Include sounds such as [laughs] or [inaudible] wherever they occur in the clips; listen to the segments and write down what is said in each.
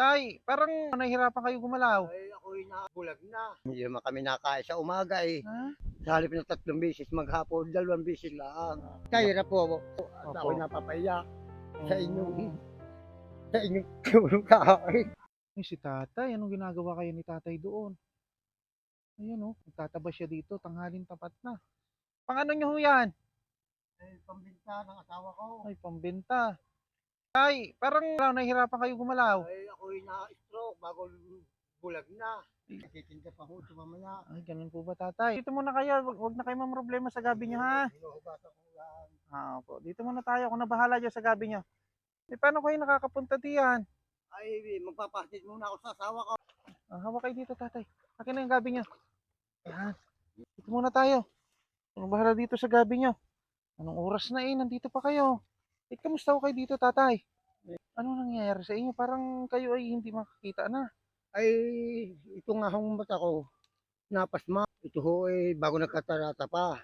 Tay, parang nahihirapan kayo gumalaw. Ay, ako'y nabulag na. Hindi naman kami nakain sa umaga eh. Ha? Sa halip na tatlong beses, maghapon, dalawang beses lang. Kaya na po ako. At ako'y napapaya sa inyong, [laughs] Mm. sa inyong kain. Ay, si tatay, anong ginagawa kayo ni tatay doon? Ayan oh, nagtataba siya dito, tanghalin tapat na. Pang ano nyo ho yan? Ay, pambinta ng asawa ko. Ay, pambenta. Tay, parang nahihirapan kayo gumalaw. Ay, ako'y na-stroke bago bulag na. Natitinda pa ho ito mamaya. Ay, ganun po ba tatay? Dito muna kayo, wag, wag na kayo problema sa gabi nyo ha. Hinuhugasan ko lang. Ah, opo. Dito muna tayo, ako na bahala dyan sa gabi nyo. Eh, paano kayo nakakapunta diyan? Ay, magpapasit muna ako sa asawa ko. Ah, hawak kayo dito tatay. Akin na yung gabi nyo. Ayan. Dito muna tayo. Ako bahala dito sa gabi nyo. Anong oras na eh, nandito pa kayo. Eh, kamusta ko kayo dito tatay? Ano nangyayari sa inyo? Parang kayo ay hindi makakita na. Ay, ito nga hong mata ko. Napasma. Ito ho eh, bago nagkatarata pa.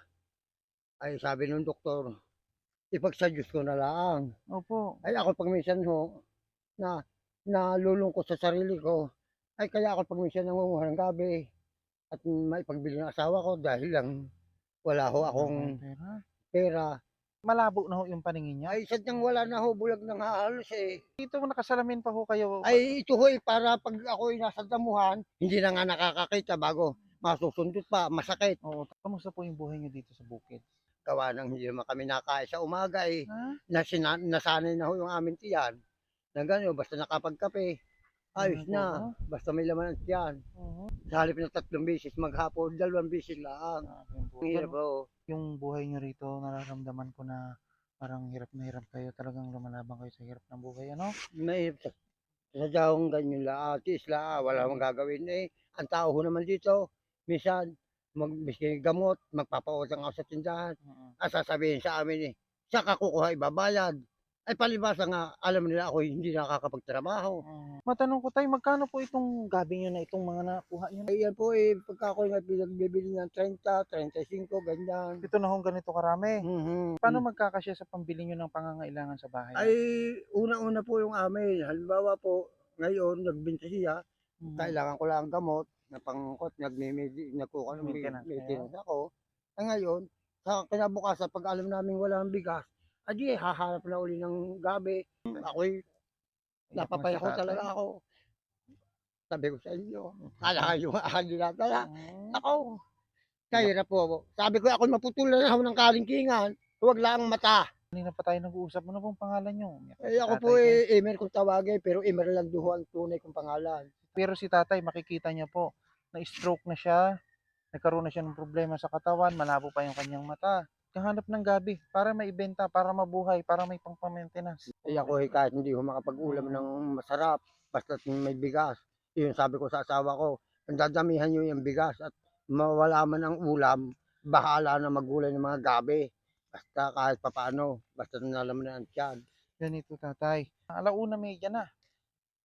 Ay, sabi ng doktor, ipagsadyos ko na lang. Opo. Ay, ako pag minsan ho, na nalulungkot sa sarili ko. Ay, kaya ako pag minsan nangunguha ng gabi. At maipagbili ng asawa ko dahil lang wala ho akong Pera. Malabo na ho yung paningin niya. Ay, sadyang wala na ho, bulag ng halos eh. Dito nakasalamin pa ho kayo. Ay, ito ho eh, para pag ako'y nasa damuhan, hindi na nga nakakakita bago masusundot pa, masakit. Oo. Kamusta po yung buhay niyo dito sa bukid? Gawa ng hindi naman kami nakain sa umaga eh. Ha? Nasina, nasanay na ho yung amin tiyan. Na gano'n, basta nakapagkape. Ayos na, ba? basta may laman ang tiyan. Oo. Sa halip na tatlong beses, maghapon, dalawang beses lang. Yung Ang hirap ho. yung buhay niyo rito, nararamdaman ko na parang hirap na hirap kayo. Talagang lumalaban kayo sa hirap ng buhay, ano? May sa, sa dahong ganyan la, atis la, wala mong gagawin eh. Ang tao ho naman dito, minsan, magbiski gamot, magpapautang ako sa tindahan. Oo. At sasabihin sa amin eh, sa kakukuha ibabayad. Ay palibasa nga, alam nila ako hindi nakakapagtrabaho. Oo. Matanong ko tayo, magkano po itong gabi niyo na itong mga nakuha niyo? Ay yan po eh, pagka ako nga pinagbibili ng 30, 35, ganyan. Ito na hong ganito karami. Mhm. Paano magkakasya sa pambili niyo ng pangangailangan sa bahay? Ay, una-una po yung amin. Halimbawa po, ngayon, nagbinta siya, Mhm. kailangan ko lang gamot, na pangkot, nagmimedi, nagkukuha ng Maintenance ako. Ay ngayon, sa kinabukasan, pag alam namin walang bigas, adi hahanap na uli ng gabi. Ako'y Iyak na napapaya ko talaga ako. Sabi ko sa inyo, kala kayo maahan nila talaga. Oo. Ako, na po. Sabi ko, ako maputulan na ako ng kalingkingan. Huwag lang ang mata. Kanina pa tayo nag-uusap. Ano pong pangalan? Umiyak Eh, ako po eh, Emer kung tawagin, pero Emer lang duho ang tunay kong pangalan. Pero si tatay, makikita niya po, na-stroke na siya, nagkaroon na siya ng problema sa katawan, malabo pa yung kanyang mata. Kahanap ng gabi para maibenta, para mabuhay, para may pang-maintenance. Eh ako eh, kahit hindi ko makapag-ulam ng masarap, basta may bigas. Yun sabi ko sa asawa ko, ang dadamihan nyo yung bigas at mawala man ang ulam, bahala na magulay ng mga gabi. Basta kahit papaano, basta nalaman na ang tiyan. Ganito tatay. Alauna medya na.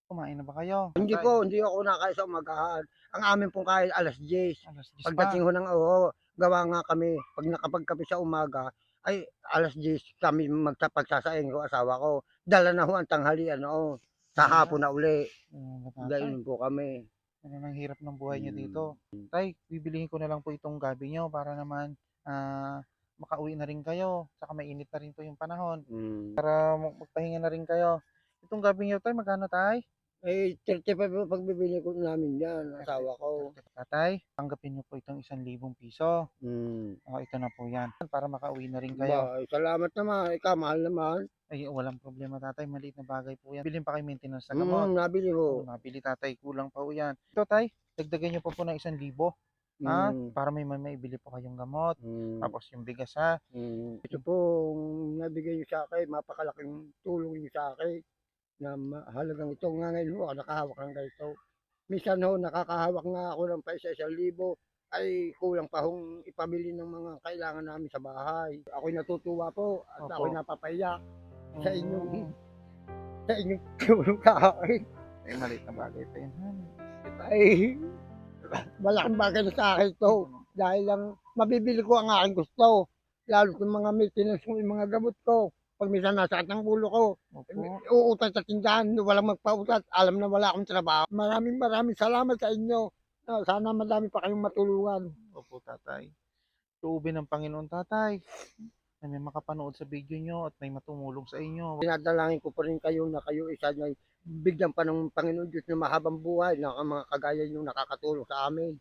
Kumain na ba kayo? Hindi po, hindi ako nakain sa umagahan. Ang amin pong kain alas 10. Alas 10 pa. Pagdating ko ng oo, gawa nga kami, pag nakapagkape sa umaga, ay alas 10 kami magpagsasaing ko asawa ko. Dala na ho ang tanghalian oo. Sa hapon na uli. Ano? Ganyan po kami. Ano nang hirap ng buhay niyo dito. Tay, bibilihin ko na lang po itong gabi niyo para naman ah, makauwi na rin kayo. Saka mainit na rin po yung panahon. Mm. Para mag- magpahinga na rin kayo. Itong gabi niyo tay, magkano tay? Eh, 35 po pagbibili ko namin yan, asawa ko. Tatay, tanggapin niyo po itong isang libong piso. Mm. O, ito na po yan. Para makauwi na rin kayo. Ba, salamat naman, ikaw mahal naman. Ay, walang problema tatay. Maliit na bagay po yan. Bilhin pa kayo maintenance sa gamot. Mm, nabili Oh, ko. nabili tatay. Kulang pa po yan. Ito tay, dagdagan niyo pa po ng isang libo. Ha? Mm. Para may may maibili po kayong gamot. Mm. Tapos yung bigas ha. Mm. Ito po, nabigay niyo sa akin, mapakalaking tulong niyo sa akin na mahalagang ito. Nga ngayon ho, nakahawak ng ganito. Minsan ho, nakakahawak nga ako ng pa isa-isang libo ay kulang pa hong ipabili ng mga kailangan namin sa bahay. Ako'y natutuwa po at Opo. ako'y napapaya sa inyong Mm. sa inyong tulong akin. Ay, maliit na bagay pa ha? Ay, malaking bagay na sa akin ito. Dahil lang mabibili ko ang aking gusto. Lalo sa mga maintenance ko, yung mga gamot ko. Pag minsan nasakit ng ulo ko, Opo. uutas sa tindahan, walang magpautas, alam na wala akong trabaho. Maraming maraming salamat sa inyo. Ah, Sana madami pa kayong matulungan. Opo, tatay. Tuubin ng Panginoon, tatay. Na may makapanood sa video nyo at may matumulong sa inyo. Pinadalangin ko pa rin kayo na kayo isa na bigyan pa ng Panginoon Diyos na mahabang buhay na mga kagaya nyo nakakatulong sa amin.